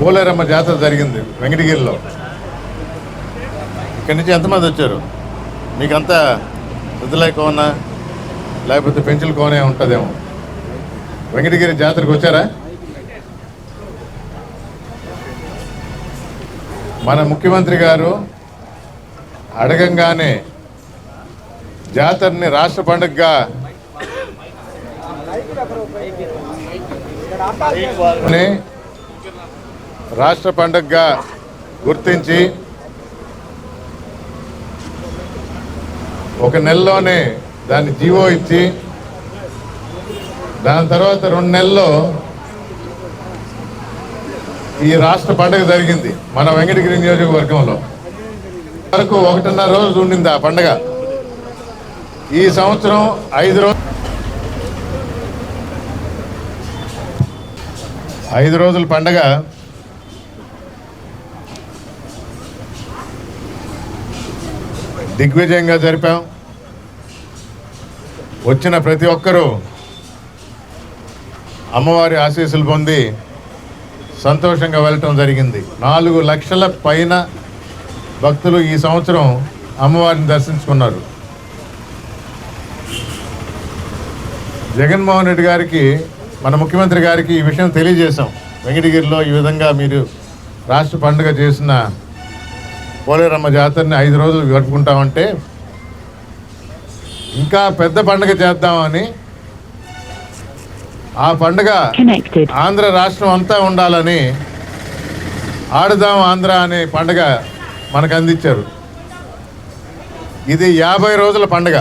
పోలేరమ్మ జాతర జరిగింది వెంకటగిరిలో. ఇక్కడి నుంచి ఎంతమంది వచ్చారు? మీకంతా శుద్ధలై కోన లేకపోతే పెంచుల కోనే ఉంటుందేమో. వెంకటగిరి జాతరకు వచ్చారా? మన ముఖ్యమంత్రి గారు అడగంగానే జాతరని రాష్ట్ర పండుగగా రాష్ట్ర పండుగగా గుర్తించి ఒక నెలలోనే దాన్ని జీవో ఇచ్చి దాని తర్వాత రెండు నెలల్లో ఈ రాష్ట్ర పండుగ జరిగింది మన వెంకటగిరి నియోజకవర్గంలో. వరకు ఒకటిన్నర రోజు ఉండింది ఆ పండుగ. ఈ సంవత్సరం ఐదు రోజు ఐదు రోజుల పండగ. దిగ్విజయంగా జరిపాం. వచ్చిన ప్రతి ఒక్కరూ అమ్మవారి ఆశీస్సులు పొంది సంతోషంగా వెళ్ళటం జరిగింది. నాలుగు లక్షల పైన భక్తులు ఈ సంవత్సరం అమ్మవారిని దర్శించుకున్నారు. జగన్మోహన్ రెడ్డి గారికి మన ముఖ్యమంత్రి గారికి ఈ విషయం తెలియజేశాం. వెంకటగిరిలో ఈ విధంగా మీరు రాష్ట్ర పండుగ చేసిన పోలేరమ్మ జాతరని ఐదు రోజులు జరుపుకుంటామంటే ఇంకా పెద్ద పండుగ చేద్దామని ఆ పండుగ. ఆంధ్ర రాష్ట్రం అంతా ఉండాలని ఆడుదాం ఆంధ్ర అనే పండుగ మనకు అందించారు. ఇది యాభై రోజుల పండుగ.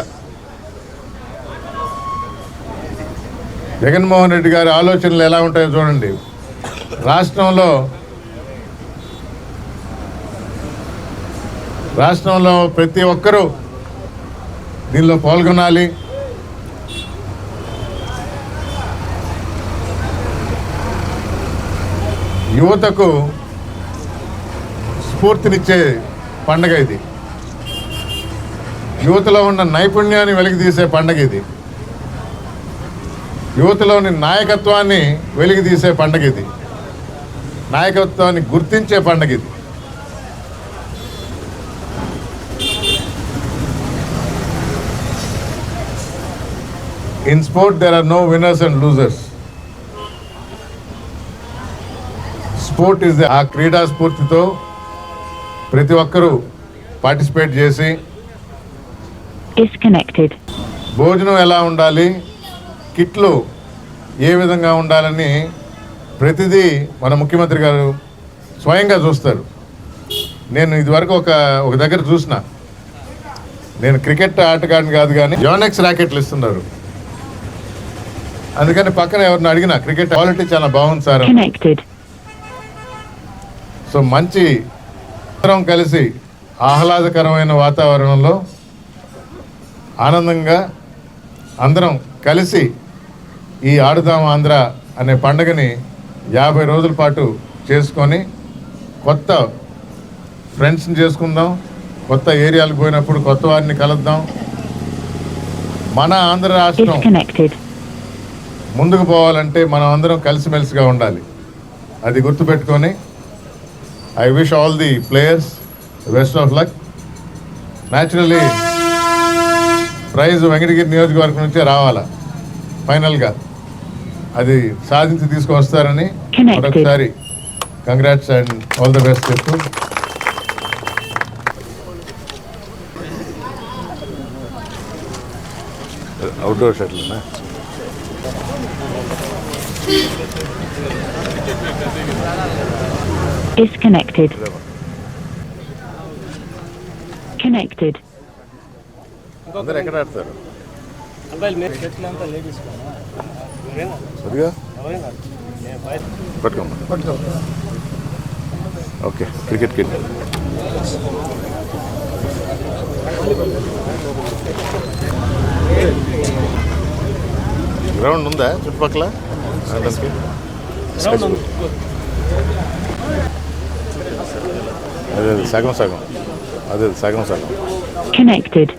జగన్మోహన్ రెడ్డి గారి ఆలోచనలు ఎలా ఉంటాయో చూడండి. రాష్ట్రంలో రాష్ట్రంలో ప్రతి ఒక్కరూ దీనిలో పాల్గొనాలి. యువతకు స్ఫూర్తినిచ్చే పండగ ఇది. యువతలో ఉన్న నైపుణ్యాన్ని వెలికితీసే పండగ ఇది. యువతలోని నాయకత్వాన్ని వెలికితీసే పండగ ఇది. నాయకత్వాన్ని గుర్తించే పండగ ఇది. In sport there are no winners and losers sport is ఆ క్రీడా స్ఫూర్తితో ప్రతి ఒక్కరూ పార్టిసిపేట్ చేసి. భోజనం ఎలా ఉండాలి? కిట్లు ఏ విధంగా ఉండాలని ప్రతిదీ మన ముఖ్యమంత్రి గారు స్వయంగా చూస్తారు. నేను ఇదివరకు ఒక ఒక దగ్గర చూసిన. నేను క్రికెట్ ఆటగాడిని కాదు కానీ యోనెక్స్ ర్యాకెట్లు ఇస్తున్నారు. అందుకని పక్కన ఎవరిని అడిగినా క్రికెట్ క్వాలిటీ చాలా బాగుంది సార్. సో మంచి అందరం కలిసి ఆహ్లాదకరమైన వాతావరణంలో ఆనందంగా అందరం కలిసి ఈ ఆడుదాం ఆంధ్ర అనే పండుగని యాభై రోజుల పాటు చేసుకొని కొత్త ఫ్రెండ్స్ని చేసుకుందాం కొత్త ఏరియాలకు పోయినప్పుడు కొత్త వారిని కలుద్దాం. మన ఆంధ్ర రాష్ట్రం. ముందుకు పోవాలంటే మనం అందరం కలిసిమెలిసిగా ఉండాలి. అది గుర్తుపెట్టుకొని I wish all the players best of luck naturally prize Venkatagiri నియోజకవర్గం నుంచే రావాలా ఫైనల్గా అది సాధించి తీసుకువస్తారని. మరొకసారి congrats and all the best చెప్తూ అవుట్డోర్ షటిల్నా Disconnected. Connected. అందరు ఎక్కడ ఆడతారు? ఓకే క్రికెట్ కిట్ గ్రౌండ్ ఉందా చుట్టుపక్కల? అదే అదే సగం సగం. అదే సగం సగం. Connected.